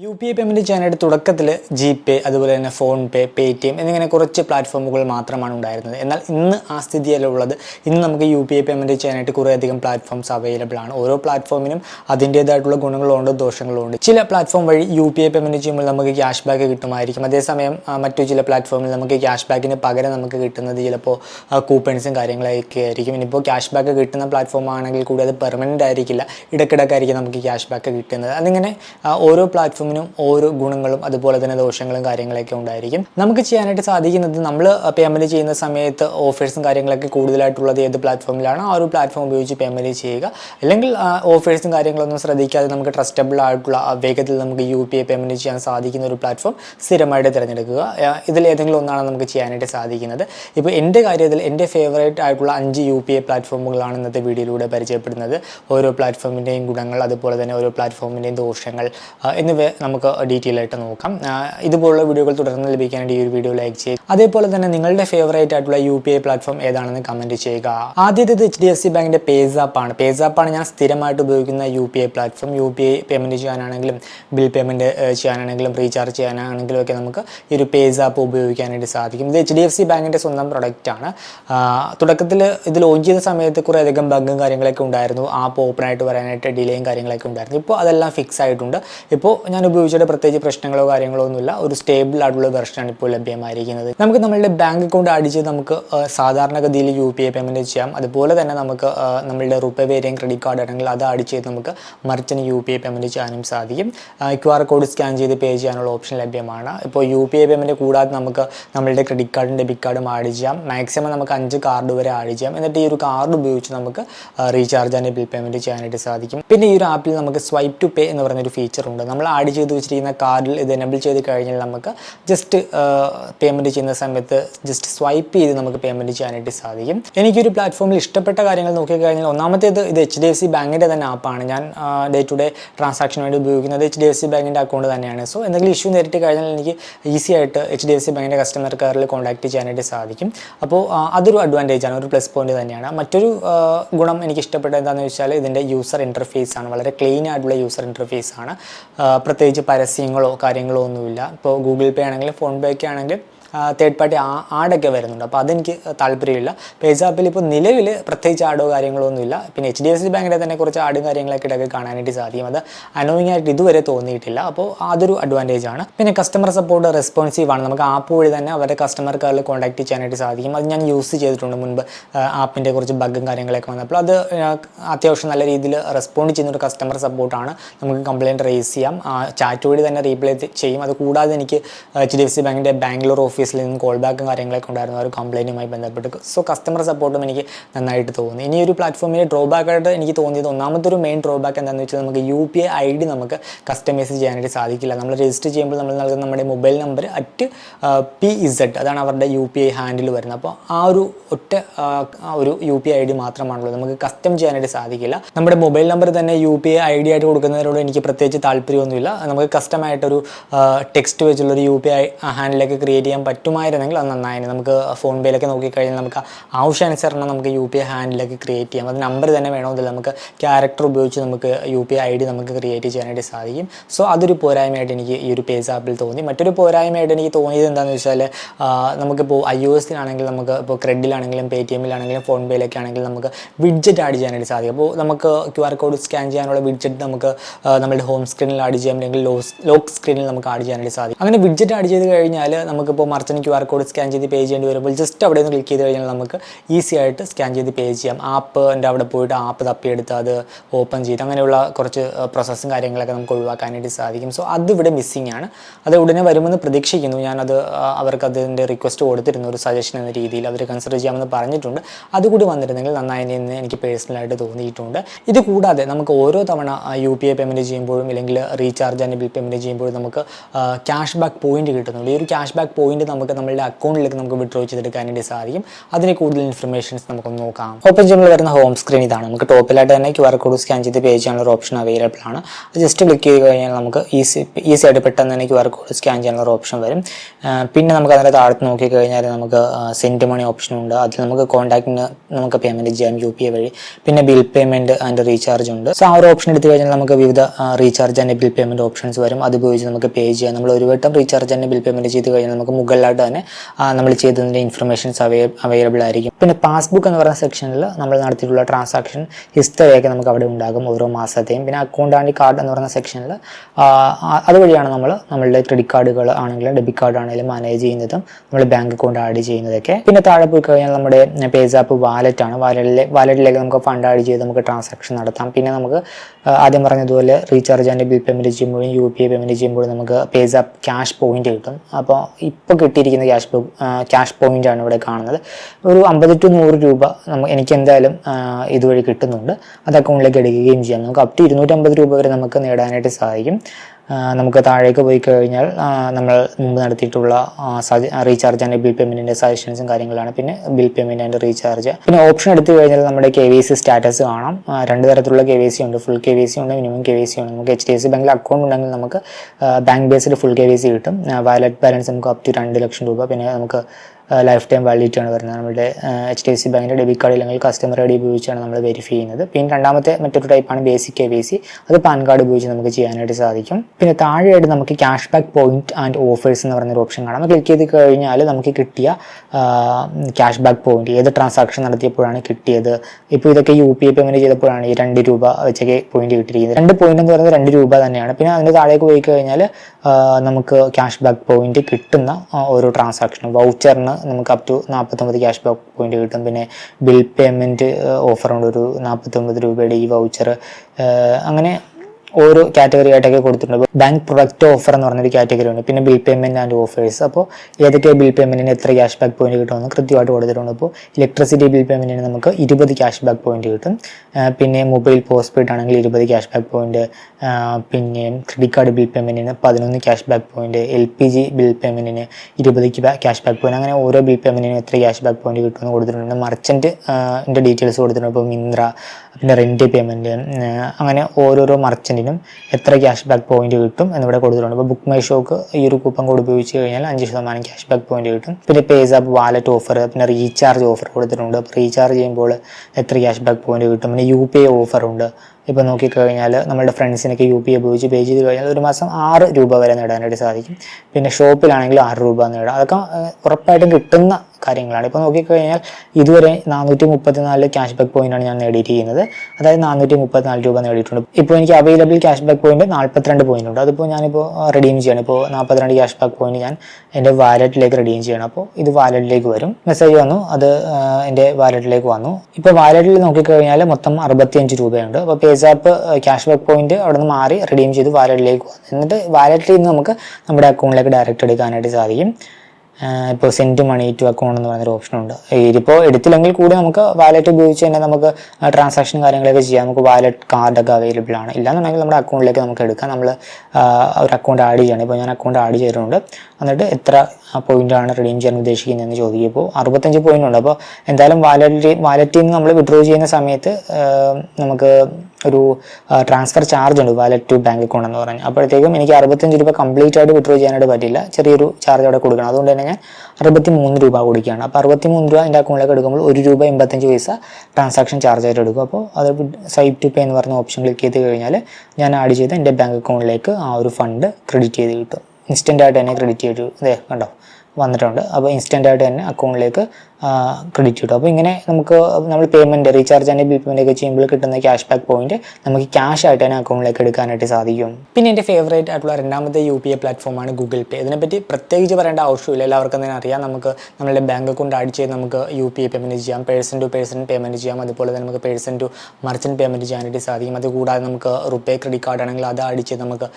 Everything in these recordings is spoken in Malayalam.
യു പി ഐ പേയ്മെന്റ് ചെയ്യാനായിട്ട് തുടക്കത്തിൽ ജി പേ അതുപോലെ തന്നെ PhonePe Paytm എന്നിങ്ങനെ കുറച്ച് പ്ലാറ്റ്ഫോമുകൾ മാത്രമാണ് ഉണ്ടായിരുന്നത്. എന്നാൽ ഇന്ന് ആ സ്ഥിതിയിലുള്ളത് ഇന്ന് നമുക്ക് യു പി ഐ പേയ്മെന്റ് ചെയ്യാനായിട്ട് കുറേയധികം പ്ലാറ്റ്ഫോംസ് അവൈലബിൾ ആണ്. ഓരോ പ്ലാറ്റ്ഫോമിനും അതിന്റേതായിട്ടുള്ള ഗുണങ്ങളുണ്ട് ദോഷങ്ങളുണ്ട്. ചില പ്ലാറ്റ്ഫോം വഴി യു പി ഐ പേയ്മെന്റ് ചെയ്യുമ്പോൾ നമുക്ക് ക്യാഷ് ബാക്ക് കിട്ടുമായിരിക്കും. അതേസമയം മറ്റു ചില പ്ലാറ്റ്ഫോമിൽ നമുക്ക് ക്യാഷ് ബാക്കിന് പകരം നമുക്ക് കിട്ടുന്നത് ചിലപ്പോൾ കൂപ്പൺസും കാര്യങ്ങളൊക്കെ ആയിരിക്കും. ഇനിയിപ്പോൾ ക്യാഷ് ബാക്ക് കിട്ടുന്ന പ്ലാറ്റ്ഫോം ആണെങ്കിൽ കൂടി അത് പെർമനന്റ് ആയിരിക്കില്ല. ഇടയ്ക്കിടയ്ക്കായിരിക്കും നമുക്ക് ക്യാഷ് ബാക്ക് കിട്ടുന്നത്. അതിങ്ങനെ ഓരോ ഓരോ പ്ലാറ്റ്ഫോമിനും ഓരോ ഗുണങ്ങളും അതുപോലെ തന്നെ ദോഷങ്ങളും കാര്യങ്ങളൊക്കെ ഉണ്ടായിരിക്കും. നമുക്ക് ചെയ്യാനായിട്ട് സാധിക്കുന്നത് നമ്മൾ പേയ്മെന്റ് ചെയ്യുന്ന സമയത്ത് ഓഫേഴ്സും കാര്യങ്ങളൊക്കെ കൂടുതലായിട്ടുള്ളത് ഏത് പ്ലാറ്റ്ഫോമിലാണ് ആ ഒരു പ്ലാറ്റ്ഫോം ഉപയോഗിച്ച് പേയ്മെന്റ് ചെയ്യുക. അല്ലെങ്കിൽ ഓഫേഴ്സും കാര്യങ്ങളൊന്നും ശ്രദ്ധിക്കാതെ നമുക്ക് ട്രസ്റ്റബിൾ ആയിട്ടുള്ള വേഗത്തിൽ നമുക്ക് യു പി ഐ ചെയ്യാൻ സാധിക്കുന്ന ഒരു പ്ലാറ്റ്ഫോം സ്ഥിരമായിട്ട് തിരഞ്ഞെടുക്കുക. ഇതിൽ ഏതെങ്കിലും ഒന്നാണ് നമുക്ക് ചെയ്യാനായിട്ട് സാധിക്കുന്നത്. ഇപ്പോൾ എന്റെ കാര്യത്തിൽ എന്റെ ഫേവറേറ്റ് ആയിട്ടുള്ള അഞ്ച് യു പി ഐ പ്ലാറ്റ്ഫോമുകളാണ് ഇന്നത്തെ വീഡിയോയിലൂടെ പരിചയപ്പെടുന്നത്. ഓരോ പ്ലാറ്റ്ഫോമിന്റെയും ഗുണങ്ങൾ അതുപോലെ തന്നെ ഓരോ പ്ലാറ്റ്ഫോമിന്റെയും ദോഷങ്ങൾ എന്നിവ നമുക്ക് ഡീറ്റെയിൽ ആയിട്ട് നോക്കാം. ഇതുപോലുള്ള വീഡിയോകൾ തുടർന്ന് ലഭിക്കാനായിട്ട് ഈ ഒരു വീഡിയോ ലൈക്ക് ചെയ്യുക അതേപോലെ തന്നെ നിങ്ങളുടെ ഫേവറേറ്റ് ആയിട്ടുള്ള യു പി ഐ പ്ലാറ്റ്ഫോം ഏതാണെന്ന് കമന്റ് ചെയ്യുക. ആദ്യത്തേത് എച്ച് ഡി എഫ് സി ബാങ്കിന്റെ പേസാപ്പ് ആണ്. പേസാപ്പ് ആണ് ഞാൻ സ്ഥിരമായിട്ട് ഉപയോഗിക്കുന്ന U P I platform U P I payment ചെയ്യാനാണെങ്കിലും ബിൽ പേയ്മെന്റ് ചെയ്യാനാണെങ്കിലും റീചാർജ് ചെയ്യാനാണെങ്കിലും ഒക്കെ നമുക്ക് ഈ ഒരു പേസാപ്പ് ഉപയോഗിക്കാനായിട്ട് സാധിക്കും. ഇത് എച്ച് ഡി എഫ് സി ബാങ്കിന്റെ സ്വന്തം പ്രൊഡക്റ്റാണ് തുടക്കത്തിൽ ഇത് ലോഞ്ച് ചെയ്ത സമയത്ത് കുറേ അധികം ബഗും കാര്യങ്ങളൊക്കെ ഉണ്ടായിരുന്നു. ആപ്പ് ഓപ്പൺ ആയിട്ട് വരാനായിട്ട് ഡിലേയും കാര്യങ്ങളൊക്കെ ഉണ്ടായിരുന്നു. ഇപ്പോൾ അതെല്ലാം ഫിക്സ് ആയിട്ടുണ്ട്. ഇപ്പോൾ ഞാൻ ഉപയോഗിച്ചിട്ട് പ്രത്യേകിച്ച് പ്രശ്നങ്ങളോ കാര്യങ്ങളോ ഒന്നുമില്ല. ഒരു സ്റ്റേബിൾ ആയിട്ടുള്ള വെർഷനാണ് ഇപ്പോൾ ലഭ്യമായിരിക്കുന്നത്. നമുക്ക് നമ്മളുടെ ബാങ്ക് അക്കൗണ്ട് അടിച്ച് നമുക്ക് സാധാരണ സാധാരണഗതിയിൽ യു പി ഐ പേയ്മെന്റ് ചെയ്യാം. അതുപോലെ തന്നെ നമുക്ക് നമ്മളുടെ റുപ്പേ വേരിയം ക്രെഡിറ്റ് കാർഡ് ആണെങ്കിൽ അത് അടിച്ച് നമുക്ക് മറിച്ചിന് യു പി ഐ പേയ്മെന്റ് ചെയ്യാനും സാധിക്കും. ക്യു ആർ കോഡ് സ്കാൻ ചെയ്ത് പേ ചെയ്യാനുള്ള ഓപ്ഷൻ ലഭ്യമാണ്. ഇപ്പോൾ യു പി ഐ പേയ്മെന്റ് കൂടാതെ നമുക്ക് നമ്മളുടെ ക്രെഡിറ്റ് കാർഡും ഡെബിറ്റ് കാർഡും ആഡ് ചെയ്യാം. മാക്സിമം നമുക്ക് അഞ്ച് കാർഡ് വരെ ആഡ് ചെയ്യാം. എന്നിട്ട് ഈ ഒരു കാർഡ് ഉപയോഗിച്ച് നമുക്ക് റീചാർജ് ആൻഡ് ബിൽ പേയ്മെന്റ് ചെയ്യാനായിട്ട് സാധിക്കും. പിന്നെ ഈ ഒരു ആപ്പിൽ നമുക്ക് സ്വൈപ്പ് ടു പേ എന്ന് പറയുന്ന ഒരു ഫീച്ചർ ഉണ്ട്. നമ്മൾ ആഡ് ചെയ്ത് വെച്ചിരിക്കുന്ന കാർഡിൽ ഇത് എനബിൾ ചെയ്ത് കഴിഞ്ഞാൽ നമുക്ക് ജസ്റ്റ് പേയ്മെന്റ് ചെയ്യുന്ന സമയത്ത് ജസ്റ്റ് സ്വൈപ്പ് ചെയ്ത് നമുക്ക് പേയ്മെന്റ് ചെയ്യാനായിട്ട് സാധിക്കും. എനിക്കൊരു പ്ലാറ്റ്ഫോമിൽ ഇഷ്ടപ്പെട്ട കാര്യങ്ങൾ നോക്കിക്കഴിഞ്ഞാൽ ഒന്നാമത്തേത് ഇത് എച്ച് ഡി എഫ് സി ബാങ്കിന്റെ തന്നെ ആപ്പാണ് ഞാൻ ഡേ ടു ഡേ ട്രാൻസാക്ഷൻ വേണ്ടി ഉപയോഗിക്കുന്നത് എച്ച് ഡി എഫ് സി ബാങ്കിന്റെ അക്കൗണ്ട് തന്നെയാണ്. സോ എന്തെങ്കിലും ഇഷ്യൂ നേരിട്ട് കഴിഞ്ഞാൽ എനിക്ക് ഈസി ആയിട്ട് എച്ച് ഡി എഫ് സി ബാങ്കിന്റെ കസ്റ്റമർ കെയറിൽ കോൺടാക്ട് ചെയ്യാനായിട്ട് സാധിക്കും. അപ്പോൾ അതൊരു അഡ്വാന്റേജ് ആണ്. ഒരു പ്ലസ് പോയിന്റ് തന്നെയാണ്. മറ്റൊരു ഗുണം എനിക്ക് ഇഷ്ടപ്പെട്ടത് എന്താണെന്ന് വെച്ചാൽ ഇതിന്റെ യൂസർ ഇന്റർഫേസ് ആണ്. വളരെ ക്ലീൻ ആയിട്ടുള്ള യൂസർ ഇന്റർഫേസ് ആണ്. ആ, പ്രത്യേകിച്ച് പരസ്യങ്ങളോ കാര്യങ്ങളോ ഒന്നുമില്ല. ഇപ്പോൾ ഗൂഗിൾ പേ ആണെങ്കിലും ഫോൺ പേ ഒക്കെ ആണെങ്കിലും തേർഡ് പാർട്ടി ആഡൊക്കെ വരുന്നുണ്ട്. അപ്പോൾ അതെനിക്ക് താല്പര്യമില്ല. ആപ്പിൽ ഇപ്പോൾ നിലവിൽ പ്രത്യേകിച്ച് ആഡോ കാര്യങ്ങളോ ഒന്നുമില്ല പിന്നെ എച്ച് ഡി എഫ് സി ബാങ്കിന്റെ തന്നെ കുറച്ച് ആഡും കാര്യങ്ങളൊക്കെ ഇടയ്ക്ക് കാണാനായിട്ട് സാധിക്കും. അത് അനോയിങ് ആയിട്ട് ഇതുവരെ തോന്നിയിട്ടില്ല. അപ്പോൾ അതൊരു അഡ്വാന്റേജ് ആണ്. പിന്നെ കസ്റ്റമർ സപ്പോർട്ട് റെസ്പോൺസീവ് ആണ്. നമുക്ക് ആപ്പ് വഴി തന്നെ അവരുടെ കസ്റ്റമർ കെയറിൽ കോൺടാക്ട് ചെയ്യാനായിട്ട് സാധിക്കും. അത് ഞാൻ യൂസ് ചെയ്തിട്ടുണ്ട് മുൻപ് ആപ്പിന്റെ കുറച്ച് ബഗ്ഗും കാര്യങ്ങളൊക്കെ വന്നപ്പോൾ. അത് അത്യാവശ്യം നല്ല രീതിയിൽ റെസ്പോണ്ട് ചെയ്യുന്ന ഒരു കസ്റ്റമർ സപ്പോർട്ടാണ് നമുക്ക് കംപ്ലയിന്റ് റേസ് ചെയ്യാം. ചാറ്റ് വഴി തന്നെ റീപ്ലൈ ചെയ്യും. അത് കൂടാതെ എനിക്ക് എച്ച് ഡി എഫ് സി ബാങ്കിന്റെ ബാംഗ്ലൂർ ഓഫീസിൽ നിന്ന് കോൾ ബാക്കും കാര്യങ്ങളൊക്കെ ഉണ്ടായിരുന്നു. ആ ഒരു കംപ്ലയിന്റുമായി ബന്ധപ്പെട്ട്. സോ കസ്റ്റമർ സപ്പോർട്ടും എനിക്ക് നന്നായിട്ട് തോന്നുന്നു. ഇനി ഒരു പ്ലാറ്റ്ഫോമിൽ ഡ്രോബാക്ക് ആയിട്ട് എനിക്ക് തോന്നിയത് ഒന്നാമത്തെ ഒരു മെയിൻ ഡ്രോബാക്ക് എന്താണെന്ന് വെച്ചാൽ നമുക്ക് U P I I D നമുക്ക് കസ്റ്റമൈസ് ചെയ്യാനായിട്ട് സാധിക്കില്ല. നമ്മൾ രജിസ്റ്റർ ചെയ്യുമ്പോൾ നമ്മൾ നൽകുന്ന നമ്മുടെ mobile number at P Z അതാണ് അവരുടെ യു പി ഐ ഹാൻഡിൽ വരുന്നത്. അപ്പോൾ ആ ഒരു ഒറ്റ ഒരു യു പി ഐ ഡി മാത്രമാണുള്ളത്. നമുക്ക് കസ്റ്റം ചെയ്യാനായിട്ട് സാധിക്കില്ല. നമ്മുടെ മൊബൈൽ നമ്പർ തന്നെ U P I I D ആയിട്ട് കൊടുക്കുന്നതിനോട് എനിക്ക് പ്രത്യേകിച്ച് താല്പര്യമൊന്നുമില്ല. നമുക്ക് കസ്റ്റമായിട്ടൊരു ടെക്സ്റ്റ് വെച്ചുള്ളൊരു യു പി ഐ ഹാൻഡിലൊക്കെ ക്രിയേറ്റ് ചെയ്യാൻ പറ്റുമായിരുന്നെങ്കിൽ അത് നന്നായിരുന്നു. നമുക്ക് ഫോൺ പേയിലൊക്കെ നോക്കിക്കഴിഞ്ഞാൽ നമുക്ക് ആവശ്യാനുസരണം നമുക്ക് യു പി ഐ ഹാൻഡിലൊക്കെ ക്രിയേറ്റ് ചെയ്യാം. അത് നമ്പർ തന്നെ വേണമെങ്കിൽ നമുക്ക് ക്യാരക്ടർ ഉപയോഗിച്ച് നമുക്ക് U P I I D നമുക്ക് ക്രിയേറ്റ് ചെയ്യാനായിട്ട് സാധിക്കും. സോ അതൊരു പോരായ്മയായിട്ട് എനിക്ക് ഈ ഒരു പേസ് ആപ്പിൽ തോന്നി. മറ്റൊരു പോരായ്മയായിട്ട് എനിക്ക് തോന്നിയത് എന്താണെന്ന് വെച്ചാൽ നമുക്കിപ്പോൾ ഐ ഒ എസിലാണെങ്കിൽ നമുക്ക് ഇപ്പോൾ ക്രെഡിലാണെങ്കിലും പേ ടി എമ്മിലാണെങ്കിലും ഫോൺ പേയിലൊക്കെ ആണെങ്കിലും നമുക്ക് വിഡ്ജറ്റ് ആഡ് ചെയ്യാനായിട്ട് സാധിക്കും. അപ്പോൾ നമുക്ക് ക്യു ആർ കോഡ് സ്കാൻ ചെയ്യാനുള്ള വിഡ്ജറ്റ് നമുക്ക് നമ്മുടെ ഹോം സ്ക്രീനിൽ ആഡ് ചെയ്യാം. അല്ലെങ്കിൽ ലോ ലോക്ക് സ്ക്രീനിൽ നമുക്ക് ആഡ് ചെയ്യാനായിട്ട് സാധിക്കും. അങ്ങനെ വിഡ്ജറ്റ് ആഡ് ചെയ്ത് കഴിഞ്ഞാൽ നമുക്കിപ്പോൾ മർച്ചന് ക്യു ആർ കോഡ് സ്കാൻ ചെയ്ത് പേ ചെയ്യേണ്ടി വരുമ്പോൾ ജസ്റ്റ് അവിടെ നിന്ന് ക്ലിക്ക് ചെയ്ത് കഴിഞ്ഞാൽ നമുക്ക് ഈസി ആയിട്ട് സ്കാൻ ചെയ്ത് പേ ചെയ്യാം. ആപ്പിന്റെ അവിടെ പോയിട്ട് ആപ്പ് തപ്പിയെടുത്ത് അത് ഓപ്പൺ ചെയ്ത് അങ്ങനെയുള്ള കുറച്ച് പ്രോസസ്സും കാര്യങ്ങളൊക്കെ നമുക്ക് ഒഴിവാക്കാനായിട്ട് സാധിക്കും. സോ അത് ഇവിടെ മിസ്സിംഗ് ആണ്. അത് ഉടനെ വരുമെന്ന് പ്രതീക്ഷിക്കുന്നു. ഞാനത് അവർക്ക് അതിന്റെ റിക്വസ്റ്റ് കൊടുത്തിരുന്നു. ഒരു സജഷൻ എന്ന രീതിയിൽ അവർ കൺസിഡർ ചെയ്യാമെന്ന് പറഞ്ഞിട്ടുണ്ട്. അതുകൂടി വന്നിരുന്നെങ്കിൽ നന്നായി എന്ന് എനിക്ക് പേഴ്സണലായിട്ട് തോന്നിയിട്ടുണ്ട്. ഇത് കൂടാതെ നമുക്ക് ഓരോ തവണ യു പി ഐ പേയ്മെന്റ് ചെയ്യുമ്പോഴും അല്ലെങ്കിൽ റീചാർജ് ആൻഡ് ബിൽ പേയ്മെന്റ് ചെയ്യുമ്പോഴും നമുക്ക് ക്യാഷ് ബാക്ക് പോയിന്റ് കിട്ടുന്നുണ്ട് ഈ ഒരു ക്യാഷ് ബാക്ക് പോയിന്റ് നമുക്ക് നമ്മളുടെ അക്കൗണ്ടിലേക്ക് നമുക്ക് വിഡ്രോ ചെയ്തെടുക്കാനായിട്ട് സാധിക്കും. അതിന് കൂടുതൽ ഇൻഫർമേഷൻസ് നമുക്കൊന്ന് നോക്കാം. ഓപ്പൺ ചെയ്യുമ്പോൾ വരുന്ന ഹോം സ്ക്രീൻ ഇതാണ്. നമുക്ക് ടോപ്പിലായിട്ട് തന്നെ ക്യു ആർ കോഡ് സ്കാൻ ചെയ്ത് പേ ചെയ്യാനുള്ള ഒരു ഓപ്ഷൻ അവൈലബിൾ ആണ്. ജസ്റ്റ് ക്ലിക്ക് ചെയ്ത് കഴിഞ്ഞാൽ നമുക്ക് ഈസി ഈസി ആയിട്ട് പെട്ടെന്ന് തന്നെ ക്യു ആർ കോഡ് സ്കാൻ ചെയ്യാനുള്ള ഒരു ഓപ്ഷൻ വരും. പിന്നെ നമുക്ക് അതിന്റെ താഴത്ത് നോക്കിക്കഴിഞ്ഞാൽ നമുക്ക് സെന്റ് മണി ഓപ്ഷൻ ഉണ്ട്. അതിൽ നമുക്ക് കോൺടാക്റ്റിന് നമുക്ക് പേയ്മെന്റ് ചെയ്യാം യു പി ഐ വഴി. പിന്നെ ബിൽ പേയ്മെന്റ് ആൻഡ് റീചാർജ് ഉണ്ട്. സോ ആ ഒരു ഓപ്ഷൻ എടുത്തു കഴിഞ്ഞാൽ നമുക്ക് വിവിധ recharge and bill payment options വരും. അത് ഉപയോഗിച്ച് നമുക്ക് പേ ചെയ്യാം. നമ്മൾ ഒരു വട്ടം റീചാർജ് ആൻഡ് ബിൽ പേയ്മെന്റ് ചെയ്ത് കഴിഞ്ഞാൽ നമുക്ക് മുകളിലായിട്ട് തന്നെ നമ്മൾ ചെയ്തതിന്റെ ഇൻഫർമേഷൻസ് അവൈ അവൈലബിൾ ആയിരിക്കും. പിന്നെ പാസ്ബുക്ക് എന്ന് പറയുന്ന സെക്ഷനിൽ നമ്മൾ നടത്തിയിട്ടുള്ള ട്രാൻസാക്ഷൻ ഹിസ്റ്ററിയൊക്കെ നമുക്ക് അവിടെ ഉണ്ടാകും ഓരോ മാസത്തെയും. പിന്നെ അക്കൗണ്ട് ആൻഡ് കാർഡ് എന്ന് പറയുന്ന സെക്ഷനിൽ അതുവഴിയാണ് നമ്മൾ നമ്മളുടെ ക്രെഡിറ്റ് കാർഡുകൾ ആണെങ്കിലും ഡെബിറ്റ് കാർഡ് ആണെങ്കിലും മാനേജ് ചെയ്യുന്നതും നമ്മൾ ബാങ്ക് അക്കൗണ്ട് ആഡ് ചെയ്യുന്നതൊക്കെ. പിന്നെ താഴെ പോയി കഴിഞ്ഞാൽ നമ്മുടെ പേസാപ്പ് വാലറ്റ് ആണ്. വാലറ്റിലെ വാലറ്റിലേക്ക് നമുക്ക് ഫണ്ട് ആഡ് ചെയ്ത് നമുക്ക് ട്രാൻസാക്ഷൻ നടത്താം. പിന്നെ നമുക്ക് ആദ്യം പറഞ്ഞതുപോലെ റീചാർജ് ആൻഡ് ബിൽ പേയ്മെന്റ് ചെയ്യുമ്പോഴും യു പി ഐ പേയ്മെന്റ് ചെയ്യുമ്പോഴും നമുക്ക് പേസാപ്പ് ക്യാഷ് പോയിന്റ് കിട്ടും. അപ്പോൾ ഇപ്പോൾ കിട്ടിയിരിക്കുന്ന ക്യാഷ് ക്യാഷ് പോയിന്റ് ആണ് ഇവിടെ കാണുന്നത്. ഒരു അമ്പത് ടു നൂറ് രൂപ നമുക്ക് എനിക്ക് എന്തായാലും ഇതുവഴി കിട്ടുന്നുണ്ട്. അത് അക്കൗണ്ടിലേക്ക് എടുക്കുകയും ചെയ്യാം. നമുക്ക് അപ് ടു ഇരുന്നൂറ്റമ്പത് രൂപ വരെ നമുക്ക് നേടാനായിട്ട് സാധിക്കും. നമുക്ക് താഴേക്ക് പോയി കഴിഞ്ഞാൽ നമ്മൾ മുമ്പ് നടത്തിയിട്ടുള്ള റീചാർജ് ആൻഡ് ബിൽ പേയ്മെന്റിന്റെ സജഷൻസും കാര്യങ്ങളാണ്. പിന്നെ ബിൽ പേയ്മെന്റ് ആൻഡ് റീചാർജ് പിന്നെ ഓപ്ഷൻ എടുത്തു കഴിഞ്ഞാൽ നമ്മുടെ കെ വി സി സ്റ്റാറ്റസ് കാണാം. രണ്ട് തരത്തിലുള്ള കെ വി സി ഉണ്ട്. ഫുൾ കെ വി സി ഉണ്ട് മിനിമം കെ വി സി ഉണ്ട്. നമുക്ക് എച്ച് ഡി എഫ് സി ബാങ്കിൽ അക്കൗണ്ട് ഉണ്ടെങ്കിൽ നമുക്ക് bank based full K Y C കിട്ടും. വാലറ്റ് ബാലൻസ് നമുക്ക് അപ് ടു രണ്ട് ലക്ഷം രൂപ. പിന്നെ നമുക്ക് ലൈഫ് ടൈം വാലിഡിറ്റി ആണ് വരുന്നത്. നമ്മുടെ എച്ച് ഡി എഫ് സി ബാങ്കിന്റെ ഡെബിറ്റ് കാർഡ് അല്ലെങ്കിൽ കസ്റ്റമർ ഐ ഡി ഉപയോഗിച്ചാണ് നമ്മൾ വെരിഫൈ ചെയ്യുന്നത്. പിന്നെ രണ്ടാമത്തെ മറ്റൊരു ടൈപ്പാണ് ബേസിക് കെ ബി സി അത് പാൻ കാർഡ് ഉപയോഗിച്ച് നമുക്ക് ചെയ്യാനായിട്ട് സാധിക്കും. പിന്നെ താഴെയായിട്ട് നമുക്ക് cash back point and offers എന്ന് പറഞ്ഞൊരു ഓപ്ഷൻ കാണാം. ക്ലിക്ക് ചെയ്ത് കഴിഞ്ഞാൽ നമുക്ക് കിട്ടിയ ക്യാഷ് ബാക്ക് പോയിന്റ് ഏത് ട്രാൻസാക്ഷൻ നടത്തിയപ്പോഴാണ് കിട്ടിയത്. ഇപ്പോൾ ഇതൊക്കെ യു പി ഐ പേയ്മെന്റ് ചെയ്തപ്പോഴാണ് ഈ രണ്ട് രൂപ വെച്ചൊക്കെ പോയിന്റ് കിട്ടിയിരിക്കുന്നത്. രണ്ട് പോയിന്റ് എന്ന് പറയുന്നത് രണ്ട് രൂപ തന്നെയാണ്. പിന്നെ അതിന്റെ താഴേക്ക് പോയി കഴിഞ്ഞാൽ നമുക്ക് ക്യാഷ് ബാക്ക് പോയിന്റ് കിട്ടുന്ന ഓരോ ട്രാൻസാക്ഷനും വൗച്ചറിന് നമുക്ക് അപ് ടു നാൽപ്പത്തൊമ്പത് ക്യാഷ് ബാക്ക് പോയിന്റ് കിട്ടും. പിന്നെ ബിൽ പേയ്മെന്റ് ഓഫറുണ്ട് ഒരു നാൽപ്പത്തൊമ്പത് രൂപയുടെ ഈ വൗച്ചർ അങ്ങനെ ഓരോ കാറ്റഗറി ആയിട്ടൊക്കെ കൊടുത്തിട്ടുണ്ട്. ബാങ്ക് പ്രൊഡക്റ്റ് ഓഫർ എന്ന് പറഞ്ഞൊരു കാറ്റഗറി ഉണ്ട്. പിന്നെ ബിൽ പേയ്മെന്റ് ആൻഡ് ഓഫേഴ്സ് അപ്പോൾ ഏതൊക്കെ ബിൽ പേയ്മെന്റിന് എത്ര ക്യാഷ് ബാക്ക് പോയിന്റ് കിട്ടുമെന്ന് കൃത്യമായിട്ട് കൊടുത്തിട്ടുണ്ട്. അപ്പോൾ ഇലക്ട്രിസിറ്റി ബിൽ പേയ്മെന്റിന് നമുക്ക് ഇരുപത് ക്യാഷ് ബാക്ക് പോയിന്റ് കിട്ടും പിന്നെ മൊബൈൽ പോസ്റ്റ് പെയ്ഡ് ആണെങ്കിൽ ഇരുപത് ക്യാഷ് ബാക്ക് പോയിന്റ് പിന്നെ ക്രെഡിറ്റ് കാർഡ് ബിൽ പേയ്മെന്റിന് പതിനൊന്ന് cash back point L P G bill പേയ്മെന്റിന് ഇരുപത് ക്യാഷ് ബാക്ക് പോയിന്റ് അങ്ങനെ ഓരോ ബിൽ പേയ്മെന്റിനും എത്ര ക്യാഷ് ബാക്ക് പോയിന്റ് കിട്ടുമെന്ന് കൊടുത്തിട്ടുണ്ട്. മർച്ചന്റ് ഡീറ്റെയിൽസ് കൊടുത്തിട്ടുണ്ട്. ഇപ്പോൾ മിന്ത്ര പിന്നെ റെന്റ് പേയ്മെന്റ് അങ്ങനെ ഓരോരോ മർച്ചന്റിനും എത്ര ക്യാഷ് ബാക്ക് പോയിന്റ് കിട്ടും എന്നിവിടെ കൊടുത്തിട്ടുണ്ട്. ഇപ്പോൾ ബുക്ക് മൈ ഷോക്ക് ഈ ഒരു കൂപ്പൺ കോഡ് ഉപയോഗിച്ച് കഴിഞ്ഞാൽ അഞ്ച് ശതമാനം ക്യാഷ് ബാക്ക് പോയിന്റ് കിട്ടും. പിന്നെ പേസാപ്പ് വാലറ്റ് ഓഫർ പിന്നെ റീചാർജ് ഓഫർ കൊടുത്തിട്ടുണ്ട്. അപ്പോൾ റീചാർജ് ചെയ്യുമ്പോൾ എത്ര ക്യാഷ് ബാക്ക് പോയിന്റ് കിട്ടും? പിന്നെ യു പി ഐ ഓഫർ ഉണ്ട്. ഇപ്പോൾ നോക്കിക്കഴിഞ്ഞാൽ നമ്മുടെ ഫ്രണ്ട്സിനൊക്കെ യു പി ഐ ഉപയോഗിച്ച് പേ ചെയ്ത് കഴിഞ്ഞാൽ ഒരു മാസം ആറ് രൂപ വരെ നേടാനായിട്ട് സാധിക്കും. പിന്നെ ഷോപ്പിലാണെങ്കിൽ ആറ് രൂപ നേടാം. അതൊക്കെ ഉറപ്പായിട്ടും കിട്ടുന്ന കാര്യങ്ങളാണ്. ഇപ്പോൾ നോക്കിക്കഴിഞ്ഞാൽ ഇതുവരെ നാനൂറ്റി മുപ്പത്തിനാല് ക്യാഷ് ബാക്ക് പോയിന്റാണ് ഞാൻ നേടിയിരിക്കുന്നത് അതായത് നാനൂറ്റി മുപ്പത്തിനാല് രൂപ നേടിയിട്ടുണ്ട്. ഇപ്പോൾ എനിക്ക് അവൈലബിൾ ക്യാഷ് ബാക്ക് പോയിന്റ് നാൽപ്പത്തിരണ്ട് പോയിന്റ് ഉണ്ട് അതിപ്പോൾ ഞാനിപ്പോൾ റെഡീം ചെയ്യണം. ഇപ്പോൾ നാൽപ്പത്തിരണ്ട് ക്യാഷ് ബാക്ക് പോയിന്റ് ഞാൻ എന്റെ വാലറ്റിലേക്ക് റെഡീം ചെയ്യണം. അപ്പോൾ ഇത് വാലറ്റിലേക്ക് വരും. മെസ്സേജ് വന്നു. അത് എന്റെ വാലറ്റിലേക്ക് വന്നു. ഇപ്പോൾ വാലറ്റിൽ നോക്കിക്കഴിഞ്ഞാൽ മൊത്തം അറുപത്തിയഞ്ച് രൂപയുണ്ട്. അപ്പോൾ പേസാപ്പ് ക്യാഷ് ബാക്ക് പോയിന്റ് അവിടെ നിന്ന് മാറി റെഡീം ചെയ്ത് വാലറ്റിലേക്ക് വന്നു. എന്നിട്ട് വാലറ്റിൽ നിന്ന് നമുക്ക് നമ്മുടെ അക്കൗണ്ടിലേക്ക് ഡയറക്റ്റ് എടുക്കാനായിട്ട് സാധിക്കും. ഇപ്പോൾ സെൻഡ് മണി ടു അക്കൗണ്ട് എന്ന് പറയുന്നൊരു ഓപ്ഷൻ ഉണ്ട്. ഇതിപ്പോൾ എടുത്തില്ലെങ്കിൽ കൂടി നമുക്ക് വാലറ്റ് ഉപയോഗിച്ച് തന്നെ നമുക്ക് ട്രാൻസാക്ഷൻ കാര്യങ്ങളൊക്കെ ചെയ്യാം. നമുക്ക് വാലറ്റ് കാർഡൊക്കെ അവൈലബിൾ ആണ്. ഇല്ലാന്നുണ്ടെങ്കിൽ നമ്മുടെ അക്കൗണ്ടിലേക്ക് നമുക്ക് എടുക്കാം. നമ്മൾ ഒരു അക്കൗണ്ട് ആഡ് ചെയ്യണം. ഇപ്പോൾ ഞാൻ അക്കൗണ്ട് ആഡ് ചെയ്തിട്ടുണ്ട്. എന്നിട്ട് എത്ര പോയിന്റാണ് റിഡീം ചെയ്യാൻ ഉദ്ദേശിക്കുന്നതെന്ന് ചോദിക്കുമ്പോൾ അറുപത്തഞ്ച് പോയിന്റ് ഉണ്ട്. അപ്പോൾ എന്തായാലും വാലറ്റ് വാലറ്റിൽ നിന്ന് നമ്മൾ വിഡ്രോ ചെയ്യുന്ന സമയത്ത് നമുക്ക് ഒരു ട്രാൻസ്ഫർ ചാർജ് ഉണ്ട് വാലറ്റ് ടു ബാങ്ക് അക്കൗണ്ട് എന്ന് പറഞ്ഞാൽ അപ്പോഴത്തേക്കും എനിക്ക് അറുപത്തഞ്ച് രൂപ കംപ്ലീറ്റ് ആയിട്ട് വിഡ്രോ ചെയ്യാനായിട്ട് പറ്റില്ല. ചെറിയൊരു ചാർജ് അവിടെ കൊടുക്കണം. അതുകൊണ്ട് തന്നെ ഞാൻ അറുപത്തി മൂന്ന് രൂപ കൊടുക്കുകയാണ് അപ്പോൾ അറുപത്തി മൂന്ന് രൂപ എന്റെ അക്കൗണ്ടിലേക്ക് എടുക്കുമ്പോൾ ഒരു രൂപ എൺപത്തഞ്ച് പൈസ ട്രാൻസാക്ഷൻ ചാർജ് ആയിട്ട് എടുക്കും. അപ്പോൾ അത് സൈറ്റ് ടു പേ എന്ന് പറഞ്ഞ ഓപ്ഷൻ ക്ലിക്ക് ചെയ്ത് കഴിഞ്ഞാൽ ഞാൻ ആഡ് ചെയ്ത് എന്റെ ബാങ്ക് അക്കൗണ്ടിലേക്ക് ആ ഒരു ഫണ്ട് ക്രെഡിറ്റ് ചെയ്ത് കിട്ടും. ഇൻസ്റ്റന്റ് ആയിട്ട് തന്നെ ക്രെഡിറ്റ് ചെയ്തു അതെ കണ്ടോ? വന്നിട്ടുണ്ട്. അപ്പോൾ ഇൻസ്റ്റന്റ് ആയിട്ട് തന്നെ അക്കൗണ്ടിലേക്ക് ക്രെഡിറ്റ് കിട്ടും അപ്പോൾ ഇങ്ങനെ നമുക്ക് നമ്മൾ payment recharge and bill payment ഒക്കെ ചെയ്യുമ്പോൾ കിട്ടുന്ന ക്യാഷ് ബാക്ക് പോയിന്റ് നമുക്ക് ക്യാഷ് ആയിട്ട് തന്നെ അക്കൗണ്ടിലേക്ക് എടുക്കാനായിട്ട് സാധിക്കും. പിന്നെ എന്റെ ഫേവറേറ്റ് ആയിട്ടുള്ള രണ്ടാമത്തെ യു പി ഐ പ്ലാറ്റ്ഫോമാണ് ഗൂഗിൾ പേ ഇതിനെപ്പറ്റി പ്രത്യേകിച്ച് പറയേണ്ട ആവശ്യമില്ല. എല്ലാവർക്കും തന്നെ അറിയാം. നമുക്ക് നമ്മളുടെ ബാങ്ക് അക്കൗണ്ട് ആഡ് ചെയ്ത് നമുക്ക് യു പി ഐ പേയ്മെന്റ് ചെയ്യാം. പേഴ്സൺ ടു പേഴ്സൺ പേയ്മെന്റ് ചെയ്യാം. അതുപോലെ തന്നെ നമുക്ക് പേഴ്സൺ ടു മർച്ചന്റ് പേയ്മെന്റ് ചെയ്യാനായിട്ട് സാധിക്കും. അതുകൂടാതെ നമുക്ക് റുപ്പേ ക്രെഡിറ്റ് കാർഡ് ആണെങ്കിൽ അത് ആഡ് ചെയ്ത് നമുക്ക്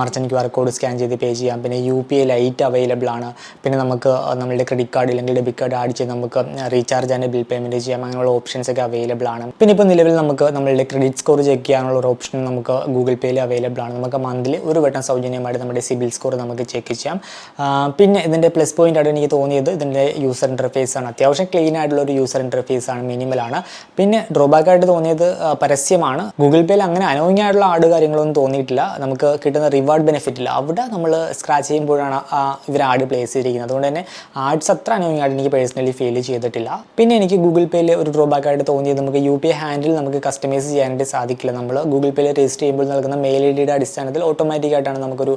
merchant Q R code scan ചെയ്ത് പേ ചെയ്യാം. പിന്നെ U P I lite available ആണ്. പിന്നെ നമുക്ക് നമ്മളുടെ ക്രെഡിറ്റ് കാർഡ് അല്ലെങ്കിൽ ഡെബിറ്റ് കാർഡ് ആഡ് ചെയ്ത് നമുക്ക് നമുക്ക് റീചാർജ് ആൻഡ് ബിൽ പേയ്മെന്റ് ചെയ്യാം. അങ്ങനെയുള്ള ഓപ്ഷൻസ് ഒക്കെ അവൈലബിൾ ആണ്. പിന്നെ ഇപ്പോൾ നിലവിൽ നമുക്ക് നമ്മളുടെ ക്രെഡിറ്റ് സ്കോർ ചെക്ക് ചെയ്യാനുള്ള ഒരു ഓപ്ഷൻ നമുക്ക് ഗൂഗിൾ പേയിൽ അവൈലബിൾ ആണ്. നമുക്ക് മന്ത്ലി ഒരു വട്ടം സൗജന്യമായിട്ട് നമ്മുടെ സിബിൽ സ്കോർ നമുക്ക് ചെക്ക് ചെയ്യാം. പിന്നെ ഇതിന്റെ പ്ലസ് പോയിന്റ് ആയിട്ട് എനിക്ക് തോന്നിയത്. ഇതിന്റെ യൂസർ ഇന്റർഫേസ് ആണ്. അത്യാവശ്യം ക്ലീൻ ആയിട്ടുള്ള ഒരു യൂസർ ഇന്റർഫേസ് ആണ് മിനിമൽ ആണ്. പിന്നെ ഡ്രോബാക്ക് ആയിട്ട് തോന്നിയത് പരസ്യമാണ്. ഗൂഗിൾ പേയിൽ അങ്ങനെ ആയിട്ടുള്ള ആട് കാര്യങ്ങളൊന്നും തോന്നിയിട്ടില്ല. നമുക്ക് കിട്ടുന്ന റിവാർഡ് ബെനിഫിറ്റ് ഇല്ല അവിടെ നമ്മൾ സ്ക്രാച്ച് ചെയ്യുമ്പോഴാണ് ഇവർ ആഡ് പ്ലേസ് ചെയ്തിരിക്കുന്നത്. അതുകൊണ്ട് തന്നെ ആഡ്സ് അത്ര ആയിട്ട് എനിക്ക് പേഴ്സണലി ഫീൽ ചെയ്തിട്ടില്ല. പിന്നെ എനിക്ക് ഗൂഗിൾ പേയിൽ ഒരു ഡ്രോബാക്ക് ആയിട്ട് തോന്നിയത് നമുക്ക് യു പി ഐ ഹാൻഡിൽ നമുക്ക് കസ്റ്റമൈസ് ചെയ്യാനായിട്ട് സാധിക്കില്ല. നമ്മൾ ഗൂഗിൾ പേയിൽ രജിസ്റ്റർ ചെയ്യുമ്പോൾ നൽകുന്ന മെയിൽ ഐ ഡിയുടെ അടിസ്ഥാനത്തിൽ ഓട്ടോമാറ്റിക് ആയിട്ടാണ് നമുക്കൊരു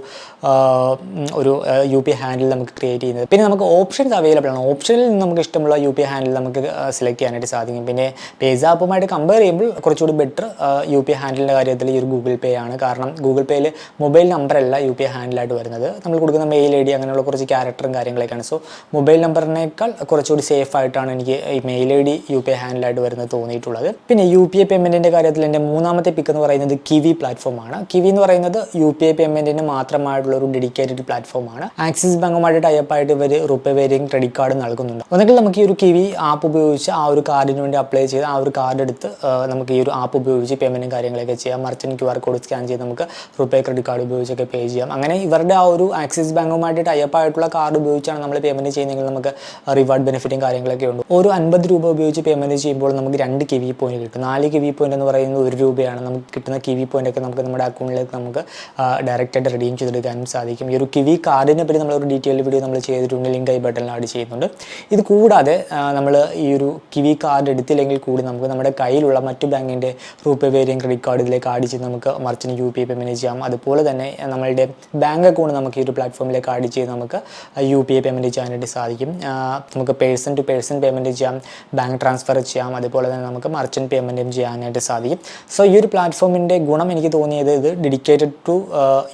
ഒരു യു പി ഐ ഹാൻഡിൽ നമുക്ക് ക്രിയേറ്റ് ചെയ്യുന്നത്. പിന്നെ നമുക്ക് ഓപ്ഷൻസ് അവൈലബിൾ ആണ്. ഓപ്ഷനിൽ നിന്ന് നമുക്ക് ഇഷ്ടമുള്ള യു പി ഐ ഹാൻഡിൽ നമുക്ക് സെലക്ട് ചെയ്യാനായിട്ട് സാധിക്കും. പിന്നെ പേസാപ്പുമായിട്ട് കമ്പയർ ചെയ്യുമ്പോൾ കുറച്ചുകൂടി ബെറ്റർ യു പി ഐ ഹാൻഡിലിന്റെ കാര്യത്തിൽ ഈ ഒരു ഗൂഗിൾ പേ ആണ്. കാരണം ഗൂഗിൾ പേയിൽ മൊബൈൽ നമ്പറല്ല യു പി ഐ ഹാൻഡിലായിട്ട് വരുന്നത്. നമ്മൾ കൊടുക്കുന്ന മെയിൽ ഐ ഡി അങ്ങനെയുള്ള കുറച്ച് ക്യാരക്ടറും കാര്യങ്ങളൊക്കെയാണ്. സോ മൊബൈൽ നമ്പറിനേക്കാൾ കുറച്ചുകൂടി സേഫ് ആയിട്ടാണ് എനിക്ക് ഈ mail I D U P I ഹാൻഡിലായിട്ട് വരുന്നത് തോന്നിയിട്ടുള്ളത്. പിന്നെ യു പി ഐ പേയ്മെന്റിന്റെ കാര്യത്തിൽ എന്റെ മൂന്നാമത്തെ പിക്ക് എന്ന് പറയുന്നത് കിവി പ്ലാറ്റ്ഫോമാണ് കിവി എന്ന് പറയുന്നത് യു പി ഐ പേയ്മെന്റിന് മാത്രമായിട്ടുള്ള ഒരു ഡെഡിക്കേറ്റഡ് പ്ലാറ്റ്ഫോമാണ് ആക്സിസ് ബാങ്കുമായിട്ട് ടൈപ്പ് ആയിട്ട് ഇവർ റുപ്പേ വേരിയങ് ക്രെഡിറ്റ് കാർഡ് നൽകുന്നുണ്ട്. ഒന്നെങ്കിൽ നമുക്ക് ഈ ഒരു കിവി ആപ്പ് ഉപയോഗിച്ച് ആ ഒരു കാർഡിന് വേണ്ടി അപ്ലൈ ചെയ്ത് ആ ഒരു കാർഡ് എടുത്ത് നമുക്ക് ഈ ഒരു ആപ്പ് ഉപയോഗിച്ച് പേയ്മെന്റും കാര്യങ്ങളൊക്കെ ചെയ്യാം. Merchant Q R code scan ചെയ്ത് നമുക്ക് റുപ്പേ ക്രെഡിറ്റ് കാർഡ് ഉപയോഗിച്ചൊക്കെ പേ ചെയ്യാം. അങ്ങനെ ഇവരുടെ ആ ഒരു ആക്സിസ് ബാങ്കുമായിട്ട് ടൈപ്പ് ആയിട്ടുള്ള കാർഡ് ഉപയോഗിച്ചാണ് നമ്മൾ പേയ്മെന്റ് ചെയ്യുന്നതെങ്കിൽ നമുക്ക് റിവാർഡ് ബെനിഫിറ്റും കാര്യങ്ങളൊക്കെ ഉണ്ട്. ഒരു അൻപത് രൂപ ഉപയോഗിച്ച് പേയ്മെന്റ് ചെയ്യുമ്പോൾ നമുക്ക് രണ്ട് കിവി പോയിന്റ് കിട്ടും. നാല് കിവി പോയിന്റ് എന്ന് പറയുന്നത് ഒരു രൂപയാണ്. നമുക്ക് കിട്ടുന്ന കിവി പോയിന്റ് ഒക്കെ നമുക്ക് നമ്മുടെ അക്കൗണ്ടിലേക്ക് നമുക്ക് ഡയറക്റ്റായിട്ട് റെഡീം ചെയ്തെടുക്കാനും സാധിക്കും. ഈ ഒരു കിവി കാർഡിനെ പറ്റി നമ്മളൊരു ഡീറ്റെയിൽ വീഡിയോ നമ്മൾ ചെയ്തിട്ടുണ്ട്. ലിങ്ക് ഐ ബട്ടണിൽ ആഡ് ചെയ്യുന്നുണ്ട്. ഇത് കൂടാതെ നമ്മൾ ഈ ഒരു കിവി കാർഡ് എടുത്തില്ലെങ്കിൽ കൂടി നമുക്ക് നമ്മുടെ കയ്യിലുള്ള മറ്റു ബാങ്കിന്റെ റൂപേ പേരെയും ക്രെഡിറ്റ് കാർഡ് ഇതിലേക്ക് ആഡ് ചെയ്ത് നമുക്ക് മർച്ചന് യു പി ഐ പേയ്മെന്റ് ചെയ്യാം. അതുപോലെ തന്നെ നമ്മളുടെ ബാങ്ക് അക്കൗണ്ട് നമുക്ക് ഈ ഒരു പ്ലാറ്റ്ഫോമിലേക്ക് ആഡ് ചെയ്ത് നമുക്ക് യു പി ഐ പേയ്മെന്റ് ചെയ്യാനായിട്ട് സാധിക്കും. നമുക്ക് പേഴ്സൺ പേഴ്സൺ പേയ്മെന്റ് ചെയ്യാം ബാങ്ക് ട്രാൻസ്ഫർ ചെയ്യാം അതുപോലെ തന്നെ നമുക്ക് മർച്ചന്റ് പേയ്മെന്റും ചെയ്യാനായിട്ട് സാധിക്കും. സോ ഈ ഒരു പ്ലാറ്റ്ഫോമിന്റെ ഗുണം എനിക്ക് തോന്നിയത് ഇത് dedicated to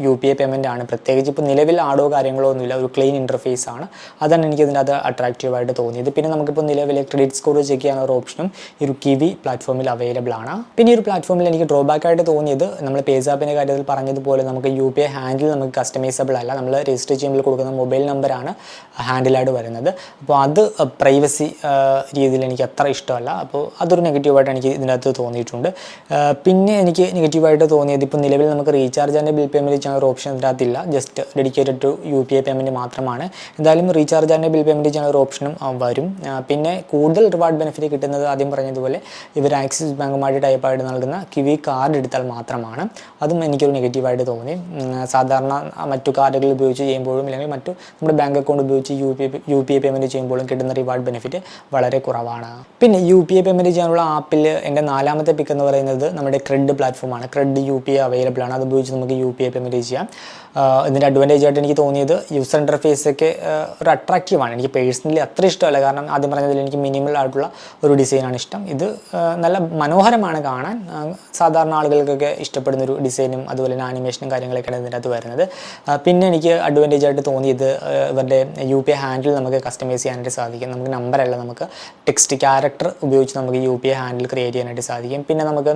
U P I payment ആണ്. പ്രത്യേകിച്ച് ഇപ്പോൾ നിലവിൽ ആടോ കാര്യങ്ങളോ ഒന്നുമില്ല ഒരു ക്ലീൻ ഇന്റർഫേസ് ആണ്. അതാണ് എനിക്ക് ഇതിന്റെ അത് അട്രാക്റ്റീവായിട്ട് തോന്നിയത്. പിന്നെ നമുക്കിപ്പോൾ നിലവിലെ ക്രെഡിറ്റ് സ്കോർ ചെക്ക് ചെയ്യാനുള്ള ഓപ്ഷനും ഈ ഒരു കിവി പ്ലാറ്റ്ഫോമിൽ അവൈലബിൾ ആണ്. പിന്നെ ഈ ഒരു പ്ലാറ്റ്ഫോമിൽ എനിക്ക് ഡ്രോബാക്ക് ആയിട്ട് തോന്നിയത് നമ്മൾ പേസാപ്പിന്റെ കാര്യത്തിൽ പറഞ്ഞതുപോലെ നമുക്ക് യു പി ഐ ഹാൻഡിൽ നമുക്ക് കസ്റ്റമൈസബിൾ അല്ല. നമ്മൾ രജിസ്റ്റർ ചെയ്യുമ്പോൾ കൊടുക്കുന്ന മൊബൈൽ നമ്പറാണ് ഹാൻഡിലായിട്ട് വരുന്നത്. അപ്പോൾ അത് പ്രൈവസി രീതിയിൽ എനിക്ക് അത്ര ഇഷ്ടമല്ല. അപ്പോൾ അതൊരു നെഗറ്റീവായിട്ട് എനിക്ക് ഇതിനകത്ത് തോന്നിയിട്ടുണ്ട്. പിന്നെ എനിക്ക് നെഗറ്റീവായിട്ട് തോന്നിയത് ഇപ്പോൾ നിലവിൽ നമുക്ക് റീചാർജ് ആൻഡ് ബിൽ പേയ്മെന്റ് ചെയ്യാൻ ഒരു option ഇതിനകത്തില്ല. Just dedicated to U P I payment മാത്രമാണ്. എന്തായാലും റീചാർജ് ആൻഡ് ബിൽ പേയ്മെന്റ് ചെയ്യാൻ ഒരു ഓപ്ഷനും വരും. പിന്നെ കൂടുതൽ റിവാർഡ് ബെനിഫിറ്റ് കിട്ടുന്നത് ആദ്യം പറഞ്ഞതുപോലെ ഇവർ ആക്സിസ് ബാങ്കുമായിട്ട് ടൈപ്പായിട്ട് നൽകുന്ന കിവി കാർഡ് എടുത്താൽ മാത്രമാണ്. അതും എനിക്കൊരു നെഗറ്റീവായിട്ട് തോന്നി. സാധാരണ മറ്റു കാർഡുകൾ ഉപയോഗിച്ച് ചെയ്യുമ്പോഴും അല്ലെങ്കിൽ മറ്റു നമ്മുടെ ബാങ്ക് അക്കൗണ്ട് ഉപയോഗിച്ച് U P U P I payment ചെയ്യുമ്പോഴും കിട്ടുന്ന റിവാർഡ് ബെനിഫിറ്റ് വളരെ കുറവാണ്. പിന്നെ യു പി ഐ പേയ്മെന്റ് ചെയ്യാനുള്ള ആപ്പിൽ എന്റെ നാലാമത്തെ പിക്ക് എന്ന് പറയുന്നത് നമ്മുടെ ക്രെഡ് പ്ലാറ്റ്ഫോമാണ് CRED U P I available ആണ്. അത് ഉപയോഗിച്ച് നമുക്ക് യു പി ഐ പേയ്മെന്റ് ചെയ്യാം. ഇതിന്റെ അഡ്വാന്റേജ് ആയിട്ട് എനിക്ക് തോന്നിയത് യൂസർ ഇന്റർഫേസ് ഒക്കെ ഒരു അട്രാക്റ്റീവാണ് എനിക്ക് പേഴ്സണലി അത്ര ഇഷ്ടമല്ല. കാരണം ആദ്യം പറഞ്ഞതിൽ എനിക്ക് മിനിമൽ ആയിട്ടുള്ള ഒരു ഡിസൈനാണ് ഇഷ്ടം. ഇത് നല്ല മനോഹരമാണ് കാണാൻ. സാധാരണ ആളുകൾക്കൊക്കെ ഇഷ്ടപ്പെടുന്ന ഒരു ഡിസൈനും അതുപോലെ തന്നെ ആനിമേഷനും കാര്യങ്ങളൊക്കെയാണ് ഇതിന്റെ അത് വരുന്നത്. പിന്നെ എനിക്ക് അഡ്വാന്റേജ് ആയിട്ട് തോന്നിയത് ഇവരുടെ യു പി ഐ ഹാൻഡിൽ നമുക്ക് കസ്റ്റമൈസ് ചെയ്യാനായിട്ട് സാധിക്കും. നമുക്ക് നമ്പറല്ല നമുക്ക് ടെക്സ്റ്റ് ക്യാരക്ടർ ഉപയോഗിച്ച് നമുക്ക് U P I handle create ചെയ്യാനായിട്ട് സാധിക്കും. പിന്നെ നമുക്ക്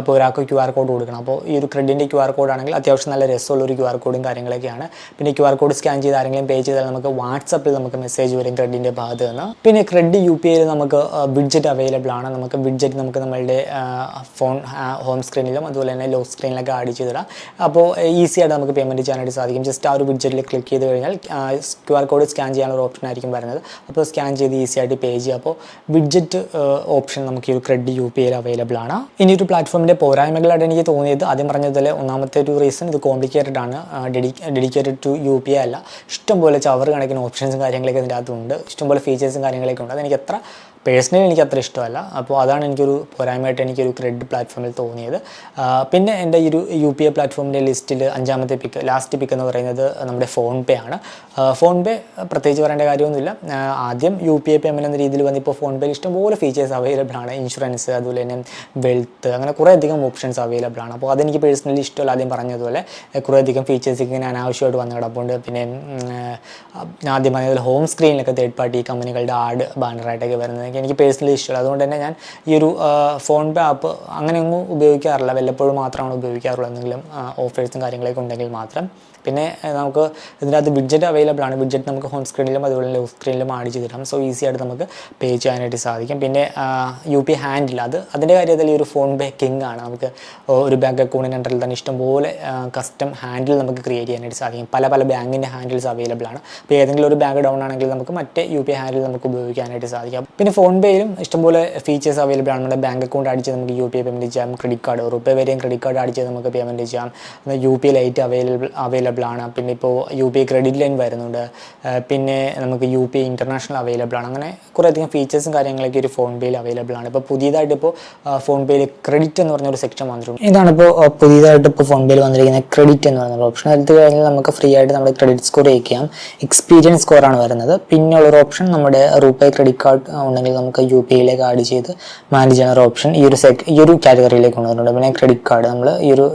ഇപ്പോൾ ഒരാൾക്ക് ക്യു ആർ കോഡ് കൊടുക്കണം. അപ്പോൾ ഈ ഒരു ക്രെഡിന്റെ ക്യു ആർ കോഡ് ആണെങ്കിൽ അത്യാവശ്യം നല്ല രസമുള്ള ഒരു ക്യു ആർ കോഡും കാര്യങ്ങളൊക്കെയാണ്. പിന്നെ ക്യു ആർ കോഡ് സ്കാൻ ചെയ്ത് ആരെങ്കിലും പേ ചെയ്താൽ നമുക്ക് വാട്സപ്പിൽ നമുക്ക് മെസ്സേജ് വരും ക്രെഡിന്റെ ഭാഗത്ത് നിന്ന്. പിന്നെ ക്രെഡ് യു പി ഐയിൽ നമുക്ക് ബിഡ്ജറ്റ് അവൈലബിൾ ആണ്. നമുക്ക് ബിഡ്ജറ്റ് നമുക്ക് നമ്മളുടെ ഫോൺ ഹോം സ്ക്രീനിലും അതുപോലെ തന്നെ ലോ സ്ക്രീനിലൊക്കെ ആഡ് ചെയ്തിടാം അപ്പോൾ ഈസി ആയിട്ട് നമുക്ക് പേയ്മെന്റ് ചെയ്യാനായിട്ട് സാധിക്കും. ജസ്റ്റ് ആ ഒരു ബിഡ്ജറ്റിൽ ക്ലിക്ക് ചെയ്ത് കഴിഞ്ഞാൽ ക്യു ആർ കോഡ് സ്കാൻ ചെയ്യാനുള്ള ഓപ്ഷൻ ആയിരിക്കും വരുന്നത്. അപ്പോൾ സ്കാൻ ചെയ്ത് ഈസി ആയിട്ട് പേ ചെയ്യുക. അപ്പോൾ ബിഡ്ജറ്റ് ഓപ്ഷൻ നമുക്ക് ഈ ഒരു ക്രെഡിറ്റ് യു പി ഐയിൽ അവൈലബിൾ ആണ്. ഇനി ഒരു പ്ലാറ്റ്ഫോമിന്റെ പോരായ്മകളായിട്ട് എനിക്ക് തോന്നിയത് ആദ്യം പറഞ്ഞതുപോലെ ഒന്നാമത്തെ ഒരു റീസൺ ഇത് കോംപ്ലിക്കേറ്റഡ് ആണ്. Dedicated to U P I അല്ല. ഇഷ്ടംപോലെ ചവർ കണക്കിന് ഓപ്ഷൻസും കാര്യങ്ങളൊക്കെ ഇതിന്റെ അകത്തുണ്ട് ഇഷ്ടംപോലെ ഫീച്ചേഴ്സും കാര്യങ്ങളൊക്കെ ഉണ്ട്. അതെനിക്ക് എത്ര പേഴ്സണലി എനിക്ക് അത്ര ഇഷ്ടമല്ല. അപ്പോൾ അതാണ് എനിക്കൊരു പോരായ്മയായിട്ട് എനിക്കൊരു ക്രെഡിറ്റ് പ്ലാറ്റ്ഫോമിൽ തോന്നിയത്. പിന്നെ എന്റെ ഈ ഒരു യു പി ഐ പ്ലാറ്റ്ഫോമിന്റെ ലിസ്റ്റിൽ അഞ്ചാമത്തെ പിക്ക് ലാസ്റ്റ് പിക്ക് എന്ന് പറയുന്നത് നമ്മുടെ ഫോൺ പേ ആണ്. ഫോൺ പേ പ്രത്യേകിച്ച് പറയേണ്ട കാര്യമൊന്നുമില്ല. ആദ്യം യു പി ഐ പേയ്മെന്റ് എന്ന രീതിയിൽ വന്നിപ്പോൾ ഫോൺ പേയിൽ ഇഷ്ടംപോലെ ഫീച്ചേഴ്സ് അവൈലബിൾ ആണ്. ഇൻഷുറൻസ് അതുപോലെ തന്നെ വെൽത്ത് അങ്ങനെ കുറേ അധികം ഓപ്ഷൻസ് അവൈലബിൾ ആണ്. അപ്പോൾ അതെനിക്ക് പേഴ്സണലി ഇഷ്ടമല്ല ആദ്യം പറഞ്ഞതുപോലെ. കുറേ അധികം ഫീച്ചേഴ്സ് ഇങ്ങനെ അനാവശ്യമായിട്ട് വന്നു കിടപ്പുണ്ട്. പിന്നെ ആദ്യം പറഞ്ഞതുപോലെ ഹോം സ്ക്രീനിലൊക്കെ തേർഡ് പാർട്ടി കമ്പനികളുടെ ആഡ് ബാനറായിട്ടൊക്കെ വരുന്നത് എനിക്ക് പേഴ്സണലി ഇഷ്ടമല്ല. അതുകൊണ്ട് തന്നെ ഞാൻ ഈ ഒരു ഫോൺ പേ ആപ്പ് അങ്ങനെയൊന്നും ഉപയോഗിക്കാറില്ല. വല്ലപ്പോഴും മാത്രമാണ് ഉപയോഗിക്കാറുള്ളൂ. എന്തെങ്കിലും ഓഫേഴ്സും കാര്യങ്ങളൊക്കെ ഉണ്ടെങ്കിൽ മാത്രം. പിന്നെ നമുക്ക് ഇതിനകത്ത് ബിഡ്ജറ്റ് അവൈലബിൾ ആണ്. ബിഡ്ജറ്റ് നമുക്ക് ഹോം സ്ക്രീനിലും അതുപോലെ ലോ സ്ക്രീനിലും ആഡ് ചെയ്തിടാം സോ ഈസി ആയിട്ട് നമുക്ക് പേ ചെയ്യാനായിട്ട് സാധിക്കും. പിന്നെ യു പി ഹാൻഡിൽ അത് അതിന്റെ കാര്യത്തിൽ ഈ ഒരു ഫോൺ പേ കിങ് ആണ്. നമുക്ക് ഒരു ബാങ്ക് അക്കൗണ്ടിന്റെ അണ്ടറിൽ തന്നെ ഇഷ്ടംപോലെ കസ്റ്റം ഹാൻഡിൽ നമുക്ക് ക്രിയേറ്റ് ചെയ്യാനായിട്ട് സാധിക്കും. പല പല ബാങ്കിന്റെ ഹാൻഡിൽസ് അവൈലബിൾ ആണ്. അപ്പോൾ ഏതെങ്കിലും ഒരു ബാങ്ക് ഡൗൺ ആണെങ്കിൽ നമുക്ക് മറ്റേ യു പി ഹാൻഡിൽ നമുക്ക് ഉപയോഗിക്കാനായിട്ട് സാധിക്കും. പിന്നെ ഫോൺ പേയിലും ഇഷ്ടംപോലെ ഫീച്ചേഴ്സ് അവൈലബിൾ ആണ്. നമ്മുടെ ബാങ്ക് അക്കൗണ്ട് അടിച്ച് നമുക്ക് യു പി ഐ പേയ്മെന്റ് ചെയ്യാം. ക്രെഡിറ്റ് കാർഡ് റുപ്പേ വരെയും ക്രെഡിറ്റ് കാർഡ് അടിച്ച് നമുക്ക് പേയ്മെന്റ് ചെയ്യാം. U P lite available available ആണ്. പിന്നെ ഇപ്പോൾ യു പി ക്രെഡിറ്റ് ലൈൻ വരുന്നുണ്ട്. പിന്നെ നമുക്ക് യു പി ഇന്റർനാഷണൽ അവൈലബിൾ ആണ്. അങ്ങനെ കുറേയധികം ഫീച്ചേഴ്സും കാര്യങ്ങളൊക്കെ ഒരു ഫോൺ പേയിൽ അവൈലബിൾ ആണ്. ഇപ്പോൾ പുതിയതായിട്ട് ഇപ്പോൾ ഫോൺ പേയിൽ ക്രെഡിറ്റ് എന്ന് പറഞ്ഞ ഒരു സെക്ഷൻ വന്നിട്ടുണ്ട്. ഇതാണ് ഇപ്പോൾ പുതിയതായിട്ട് ഇപ്പോൾ ഫോൺ പേയിൽ വന്നിരിക്കുന്ന ക്രെഡിറ്റ് എന്ന് പറയുന്ന ഓപ്ഷൻ എടുത്തു കഴിഞ്ഞാൽ നമുക്ക് ഫ്രീ ആയിട്ട് നമ്മുടെ ക്രെഡിറ്റ് സ്കോർ ചെയ്യാം എക്സ്പീരിയൻസ് സ്കോർ ആണ് വരുന്നത്. പിന്നെ ഉള്ളൊരു ഓപ്ഷൻ നമ്മുടെ റൂപേ ക്രെഡിറ്റ് കാർഡ് ഉണ്ടെങ്കിൽ നമുക്ക് യു പി ഐയിലേക്ക് ആഡ് ചെയ്ത് മാനേജ് ചെയ്യുന്ന ഓപ്ഷൻ ഈ ഒരു സെക് ഈ ഒരു കാറ്റഗറിയിലേക്ക് കൊണ്ടുവന്നിട്ടുണ്ട് പിന്നെ ക്രെഡിറ്റ് കാർഡ് നമ്മൾ ഈ ഒരു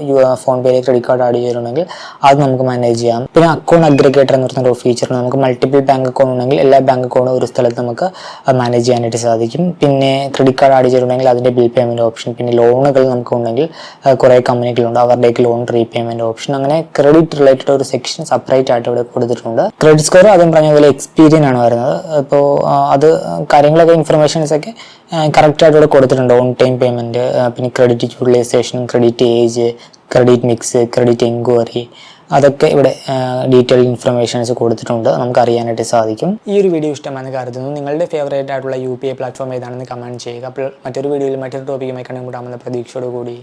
ഫോൺ പേയിലെ ക്രെഡിറ്റ് കാർഡ് ആഡ് ചെയ്തിട്ടുണ്ടെങ്കിൽ അത് നമുക്ക് മാനേജ് ചെയ്യാം. പിന്നെ അക്കൗണ്ട് അഗ്രിഗേറ്റർ എന്ന് പറഞ്ഞ ഒരു ഫീച്ചർ നമുക്ക് മൾട്ടിപ്പിൾ ബാങ്ക് അക്കൗണ്ട് ഉണ്ടെങ്കിൽ എല്ലാ ബാങ്ക് അക്കൗണ്ടും ഒരു സ്ഥലത്ത് നമുക്ക് മാനേജ് ചെയ്യാനായിട്ട് സാധിക്കും. പിന്നെ ക്രെഡിറ്റ് കാർഡ് ആഡ് ചെയ്തിട്ടുണ്ടെങ്കിൽ അതിന്റെ ബിൽ പേയ്മെന്റ് ഓപ്ഷൻ പിന്നെ ലോണുകൾ നമുക്ക് ഉണ്ടെങ്കിൽ കുറേ കമ്പനികളുണ്ട്. അവരുടെയൊക്കെ ലോൺ റീപേയ്മെന്റ് ഓപ്ഷൻ അങ്ങനെ ക്രെഡിറ്റ് റിലേറ്റഡ് ഒരു സെക്ഷൻ സെപ്പറേറ്റ് ആയിട്ട് ഇവിടെ കൊടുത്തിട്ടുണ്ട്. ക്രെഡിറ്റ് സ്കോർ ആദ്യം പറഞ്ഞ പോലെ എക്സ്പീരിയൻ ആണ് വരുന്നത്. ഇപ്പോൾ അത് കാര്യങ്ങളൊക്കെ ഇൻഫർമേഷൻസ് ഒക്കെ കറക്റ്റ് ആയിട്ട് ഇവിടെ കൊടുത്തിട്ടുണ്ട്. ഓൺ ടൈം പേയ്മെന്റ് പിന്നെ credit utilization credit age credit mix credit enquiry അതൊക്കെ ഇവിടെ ഡീറ്റെയിൽ ഇൻഫർമേഷൻസ് കൊടുത്തിട്ടുണ്ട്. നമുക്ക് അറിയാനായിട്ട് സാധിക്കും. ഈ ഒരു വീഡിയോ ഇഷ്ടമാണെന്ന് കരുതുന്നു. നിങ്ങളുടെ ഫേവറേറ്റ് ആയിട്ടുള്ള യു പി ഐ പ്ലാറ്റ്ഫോം ഏതാണെന്ന് കമന്റ് ചെയ്യുക. അപ്പോൾ മറ്റൊരു വീഡിയോയിൽ മറ്റൊരു ടോപ്പിക്കുമായി കണ്ടുമുട്ടാമെന്ന പ്രതീക്ഷയോടുകൂടി.